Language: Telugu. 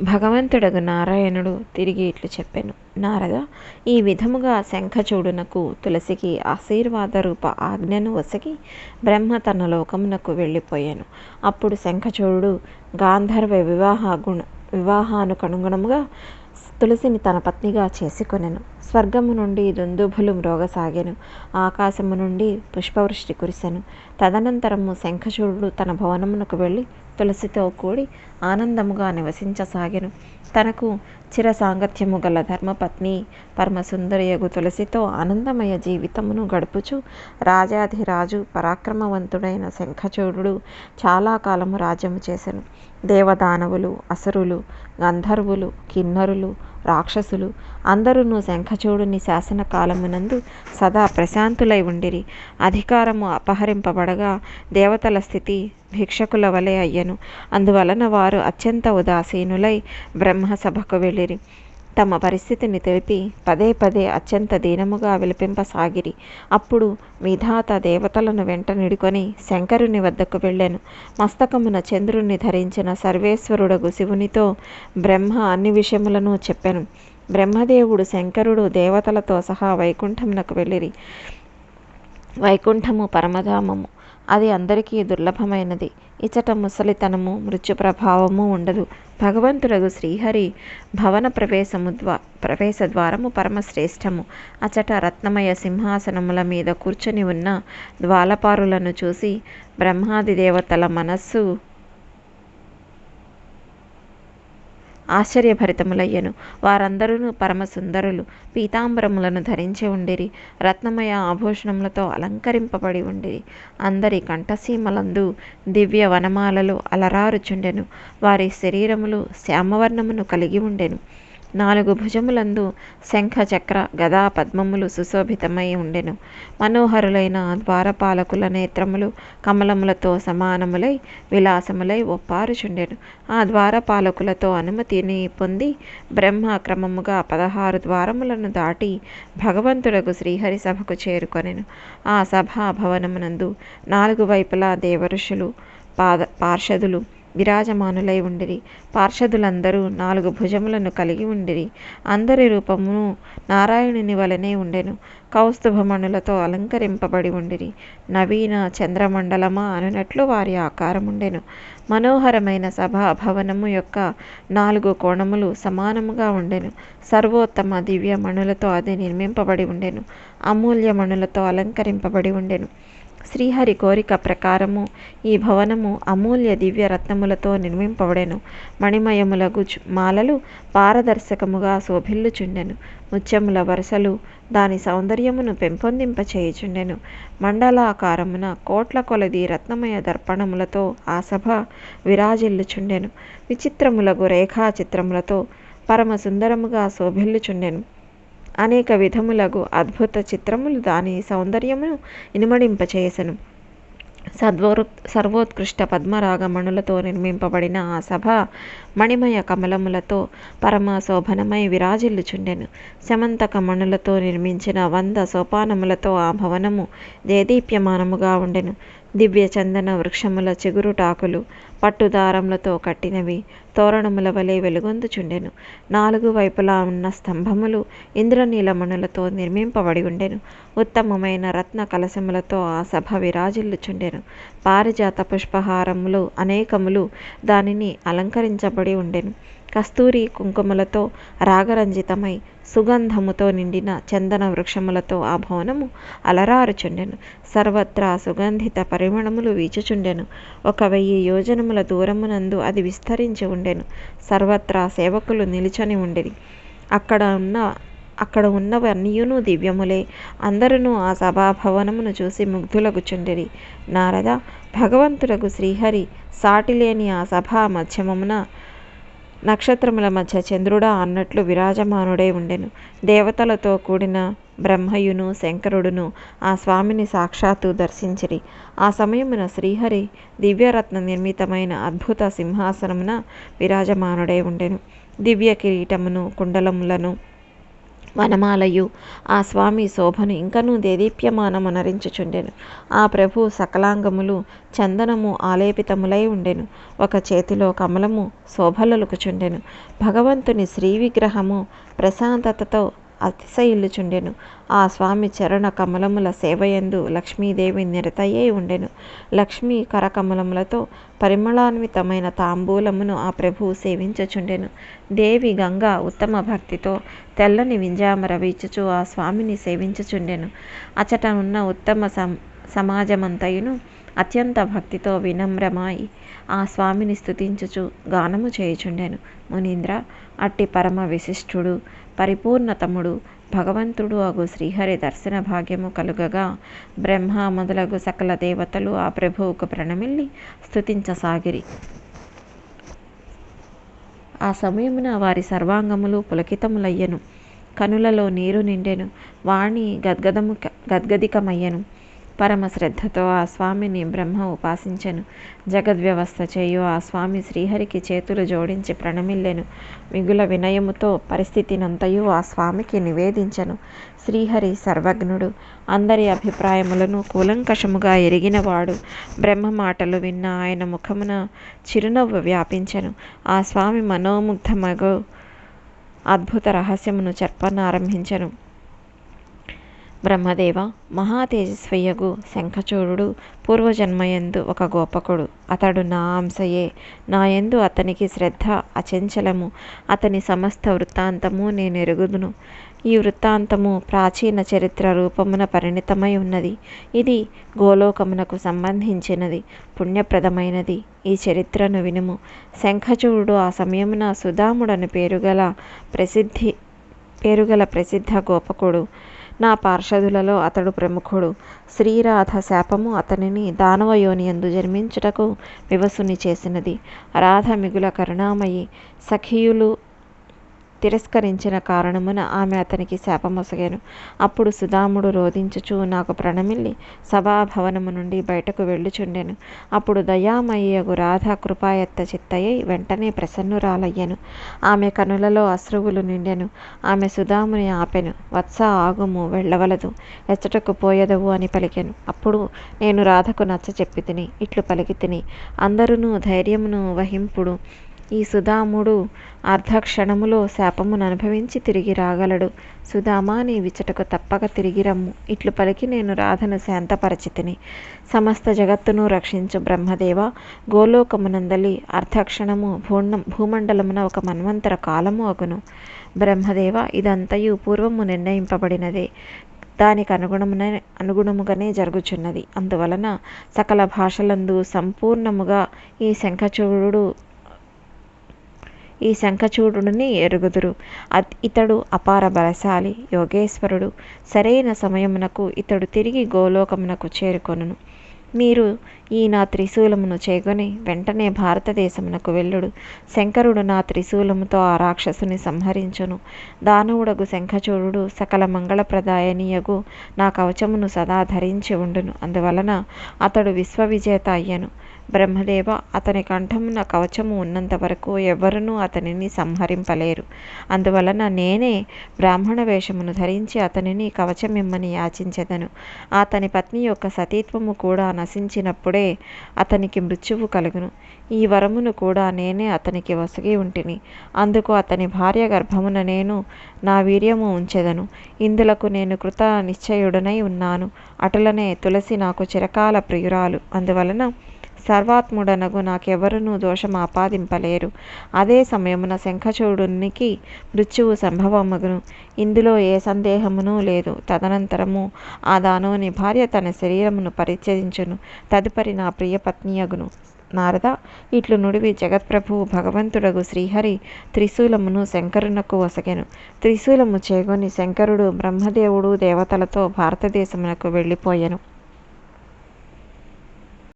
భగవంతుడగు నారాయణుడు తిరిగి ఇట్లు చెప్పాను. నారద ఈ విధముగా శంఖచూడునకు తులసికి ఆశీర్వాద రూప ఆజ్ఞను వసగి బ్రహ్మ తన లోకమునకు వెళ్ళిపోయాను. అప్పుడు శంఖచూడు గాంధర్వ వివాహ గుణ వివాహానుకనుగుణముగా తులసిని తన పత్నిగా చేసుకొనెను. స్వర్గము నుండి దుందుభులు మ్రోగసాగాను. ఆకాశము నుండి పుష్పవృష్టి కురిసెను. తదనంతరము శంఖచూడు తన భవనమునకు వెళ్ళి తులసితో కూడి ఆనందముగా నివసించసాగెను. తనకు చిర సాంగత్యము గల ధర్మపత్ని పరమసుందరియగు తులసితో ఆనందమయ జీవితమును గడుపుచు రాజాధిరాజు పరాక్రమవంతుడైన శంఖచూడు చాలా కాలము రాజ్యము చేశాను దేవదానవులు అసురులు గంధర్వులు కిన్నరులు రాక్షసులు అందరూ శంఖచూడుని శాసనకాలమునందు సదా ప్రశాంతులై ఉండిరి. అధికారము అపహరింపబడగా దేవతల స్థితి భిక్షకుల వలె అయ్యను. అందువలన వారు అత్యంత ఉదాసీనులై బ్రహ్మసభకు వెళ్ళిరి. తమ పరిస్థితిని తెలిపి పదే పదే అత్యంత దీనముగా విలిపింపసాగిరి. అప్పుడు విధాత దేవతలను వెంట నిడుకొని శంకరుని వద్దకు వెళ్ళాను. మస్తకమున చంద్రుణ్ణి ధరించిన సర్వేశ్వరుడగు శివునితో బ్రహ్మ అన్ని విషయములను చెప్పాను. బ్రహ్మదేవుడు శంకరుడు దేవతలతో సహా వైకుంఠమునకు వెళ్ళిరి. వైకుంఠము పరమధామము. అది అందరికీ దుర్లభమైనది. ఇచట ముసలితనము మృత్యు ప్రభావము ఉండదు. భగవంతుడగు శ్రీహరి భవన ప్రవేశము ద్వా ప్రవేశ ద్వారము పరమశ్రేష్టము. అచట రత్నమయ సింహాసనముల మీద కూర్చొని ఉన్న ద్వాలపారులను చూసి బ్రహ్మాది దేవతల మనస్సు ఆశ్చర్యభరితములయ్యను. వారందరూ పరమసుందరులు. పీతాంబరములను ధరించి ఉండిరి. రత్నమయ ఆభూషణములతో అలంకరింపబడి ఉండిరి. అందరి కంఠసీమలందు దివ్య వనమాలలు అలరారుచుండెను. వారి శరీరములు శ్యామవర్ణమును కలిగి ఉండెను. నాలుగు భుజములందు శంఖ చక్ర గదా పద్మములు సుశోభితమై ఉండెను. మనోహరులైన ద్వారపాలకుల నేత్రములు కమలములతో సమానములై విలాసములై ఒప్పారుచుండెను. ఆ ద్వారపాలకులతో అనుమతిని పొంది బ్రహ్మ క్రమముగా పదహారు ద్వారములను దాటి భగవంతుడకు శ్రీహరి సభకు చేరుకొనెను. ఆ సభా భవనమునందు నాలుగు వైపులా దేవఋషులు పాద పార్షదులు విరాజమానులై ఉండిరి. పార్షదులందరూ నాలుగు భుజములను కలిగి ఉండిరి. అందరి రూపమును నారాయణుని వలనే ఉండెను. కౌస్తుభమణులతో అలంకరింపబడి ఉండిరి. నవీన చంద్రమండలమా అనునట్లు వారి ఆకారముండెను. మనోహరమైన సభా భవనము యొక్క నాలుగు కోణములు సమానముగా ఉండెను. సర్వోత్తమ దివ్య మణులతో అది నిర్మింపబడి ఉండెను. అమూల్య మణులతో అలంకరింపబడి ఉండెను. శ్రీహరి కోరిక ప్రకారము ఈ భవనము అమూల్య దివ్య రత్నములతో నిర్మింపబడెను. మణిమయములగు మాలలు పారదర్శకముగా శోభిల్లుచుండెను. ముత్యముల వరుసలు దాని సౌందర్యమును పెంపొందింపచేయుచుండెను. మండలాకారమున కోట్ల కొలది రత్నమయ దర్పణములతో ఆ సభ విరాజిల్లుచుండెను. విచిత్రములగు రేఖాచిత్రములతో పరమ సుందరముగా శోభిల్లుచుండెను. అనేక విధములగు అద్భుత చిత్రములు దాని సౌందర్యమును ఇనుమడింపచేసెను. సద్వోరు సర్వోత్కృష్ట పద్మరాగమణులతో నిర్మింపబడిన ఆ సభ మణిమయ కమలములతో పరమ శోభనమై విరాజిల్లుచుండెను. శమంతక మణులతో నిర్మించిన వంద సోపానములతో ఆ భవనము దేదీప్యమానముగా ఉండెను. దివ్య చందన వృక్షముల చిగురుటాకులు పట్టుదారములతో కట్టినవి తోరణముల వలె వెలుగొందుచుండెను. నాలుగు వైపులా ఉన్న స్తంభములు ఇంద్రనీలమణులతో నిర్మింపబడి ఉండెను. ఉత్తమమైన రత్న కలశములతో ఆ సభ విరాజిల్లుచుండెను. పారిజాత పుష్పహారములు అనేకములు దానిని అలంకరించబడి ఉండెను. కస్తూరి కుంకుమలతో రాగరంజితమై సుగంధముతో నిండిన చందన వృక్షములతో ఆ భవనము అలరారుచుండెను. సర్వత్రా సుగంధిత పరిమళములు వీచుచుండెను. ఒక వెయ్యి యోజనముల దూరమునందు అది విస్తరించి ఉండెను. సర్వత్రా సేవకులు నిలుచని ఉండేది. అక్కడ ఉన్న అక్కడ ఉన్నవన్నీయును దివ్యములే అందరూ ఆ సభాభవనమును చూసి ముగ్ధులగుచుండిరి నారద భగవంతుడకు శ్రీహరి సాటిలేని ఆ సభా మధ్యమమున నక్షత్రముల మధ్య చంద్రుడా అన్నట్లు విరాజమానుడై ఉండెను. దేవతలతో కూడిన బ్రహ్మయును శంకరుడును ఆ స్వామిని సాక్షాత్తు దర్శించిరి. ఆ సమయమున శ్రీహరి దివ్యరత్న నిర్మితమైన అద్భుత సింహాసనమున విరాజమానుడై ఉండెను. దివ్య కిరీటమును కుండలములను వనమాలయు. ఆ స్వామి శోభను ఇంకనూ దేదీప్యమానమునరించుచుండెను ఆ ప్రభు సకలాంగములు చందనము ఆలేపితములై ఉండెను. ఒక చేతిలో కమలము శోభలొలుకుచుండెను. భగవంతుని శ్రీ విగ్రహము ప్రశాంతతతో అతిశయిల్లుచుండెను ఆ స్వామి చరణ కమలముల సేవయందు లక్ష్మీదేవి నిరతయ్యై ఉండెను. లక్ష్మీ కరకమలములతో పరిమళాన్వితమైన తాంబూలమును ఆ ప్రభువు సేవించుచుండెను. దేవి గంగ ఉత్తమ భక్తితో తెల్లని వింజామర వీచుచు ఆ స్వామిని సేవించుచుండెను. అచట ఉన్న ఉత్తమ సం సమాజమంతయును అత్యంత భక్తితో వినమ్రమాయి ఆ స్వామిని స్థుతించుచు గానము చేయుచుండెను. మునీంద్ర అట్టి పరమ విశిష్టుడు పరిపూర్ణతముడు భగవంతుడు అగు శ్రీహరి దర్శన భాగ్యము కలుగగా బ్రహ్మ మొదలగు సకల దేవతలు ఆ ప్రభువుకు ప్రణమిల్లి స్థుతించసాగిరి ఆ సమయమున వారి సర్వాంగములు పులకితములయ్యను. కనులలో నీరు నిండెను. వాణి గద్గదము గద్గదికమయ్యెను. పరమ శ్రద్ధతో ఆ స్వామిని బ్రహ్మ ఉపాసించెను. జగద్వ్యవస్థ చేయు ఆ స్వామి శ్రీహరికి చేతులు జోడించి ప్రణమిల్లెను. మిగుల వినయముతో పరిస్థితినంతయు ఆ స్వామికి నివేదించెను. శ్రీహరి సర్వజ్ఞుడు అందరి అభిప్రాయములను కూలంకషముగా ఎరిగినవాడు బ్రహ్మ మాటలు విన్న ఆయన ముఖమున చిరునవ్వు వ్యాపించెను. ఆ స్వామి మనోముగ్ధమగు అద్భుత రహస్యమును చెప్పనారంభించెను. బ్రహ్మదేవ మహాతేజస్వయ్యగు శంఖచూడుడు పూర్వజన్మయందు ఒక గోపకుడు. అతడు నా అంశయే. నాయందు అతనికి శ్రద్ధ అచంచలము. అతని సమస్త వృత్తాంతము నేను ఎరుగుదును ఈ వృత్తాంతము ప్రాచీన చరిత్ర రూపమున పరిణితమై ఉన్నది. ఇది గోలోకమునకు సంబంధించినది పుణ్యప్రదమైనది. ఈ చరిత్రను వినుము. శంఖచూడు ఆ సమయమున సుధాముడని పేరుగల ప్రసిద్ధి పేరుగల ప్రసిద్ధ గోపకుడు. నా పార్షదులలో అతడు ప్రముఖుడు. శ్రీరాధ శాపము అతనిని దానవయోనియందు జన్మించుటకు వివసుని చేసినది. రాధ మిగుల కరుణామయి సఖియులు తిరస్కరించిన కారణమున ఆమె అతనికి శాపమొసగాను. అప్పుడు సుధాముడు రోధించుచు నాకు ప్రణమిల్లి సభాభవనము నుండి బయటకు వెళ్ళుచుండెను. అప్పుడు దయామయ్యగు రాధ కృపాయత్త చిత్తయ్యై వెంటనే ప్రసన్నురాలయ్యను. ఆమె కనులలో అశ్రువులు నిండెను. ఆమె సుధాముని ఆపెను. వత్స ఆగుము వెళ్ళవలదు. ఎచ్చటకు పోయదవు అని పలికెను. అప్పుడు నేను రాధకు నచ్చ చెప్పి తిని ఇట్లు పలికి తిని అందరూ ధైర్యమును వహింపుడు. ఈ సుధాముడు అర్ధక్షణములో శాపమును అనుభవించి తిరిగి రాగలడు. సుధామా నీ విచటకు తప్పక తిరిగి రమ్ము. ఇట్లు పలికి నేను రాధను శాంతపరచితిని. సమస్త జగత్తును రక్షించు బ్రహ్మదేవ గోలోకమునందలి అర్ధక్షణము భూణం భూమండలమున ఒక మన్వంతర కాలము అగును. బ్రహ్మదేవ ఇదంతయు పూర్వము నిర్ణయింపబడినదే. దానికి అనుగుణమున అనుగుణముగానే జరుగుచున్నది. అందువలన సకల భాషలందు సంపూర్ణముగా ఈ శంఖచూడు ఈ శంఖచూడుని ఎరుగుదురు. ఇతడు అపార బలశాలి యోగేశ్వరుడు. సరైన సమయమునకు ఇతడు తిరిగి గోలోకమునకు చేరుకొనును. మీరు ఈ నా త్రిశూలమును చేకొని వెంటనే భారతదేశమునకు వెళ్ళుడు. శంకరుడు నా త్రిశూలముతో ఆ రాక్షసుని సంహరించును. దానవుడగు శంఖచూడు సకల మంగళప్రదాయనీయగు నా కవచమును సదా ధరించి ఉండును. అందువలన అతడు విశ్వవిజేత అయ్యను. బ్రహ్మదేవ అతని కంఠమున కవచము ఉన్నంత వరకు ఎవరునూ అతనిని సంహరింపలేరు. అందువలన నేనే బ్రాహ్మణ వేషమును ధరించి అతనిని కవచమిమ్మని యాచించెదను. అతని పత్ని యొక్క సతీత్వము కూడా నశించినప్పుడే అతనికి మృత్యువు కలుగును. ఈ వరమును కూడా నేనే అతనికి వసగి ఉంటిని. అందుకు అతని భార్య గర్భమున నేను నా వీర్యము ఉంచెదను. ఇందులకు నేను కృత నిశ్చయుడనై ఉన్నాను. అటులనే తులసి నాకు చిరకాల ప్రియురాలు. అందువలన సర్వాత్ముడనగు నాకెవరునూ దోషం ఆపాదింపలేరు. అదే సమయమున శంఖచూడునికి మృత్యువు సంభవమగును. ఇందులో ఏ సందేహమునూ లేదు. తదనంతరము ఆ దానవుని భార్య తన శరీరమును పరిత్యజించును. తదుపరి నా ప్రియ పత్నియగును నారద ఇట్లు నుడివి జగత్ప్రభువు భగవంతుడగు శ్రీహరి త్రిశూలమును శంకరునకు వసగెను త్రిశూలము చేగొని శంకరుడు బ్రహ్మదేవుడు దేవతలతో భారతదేశమునకు వెళ్ళిపోయెను.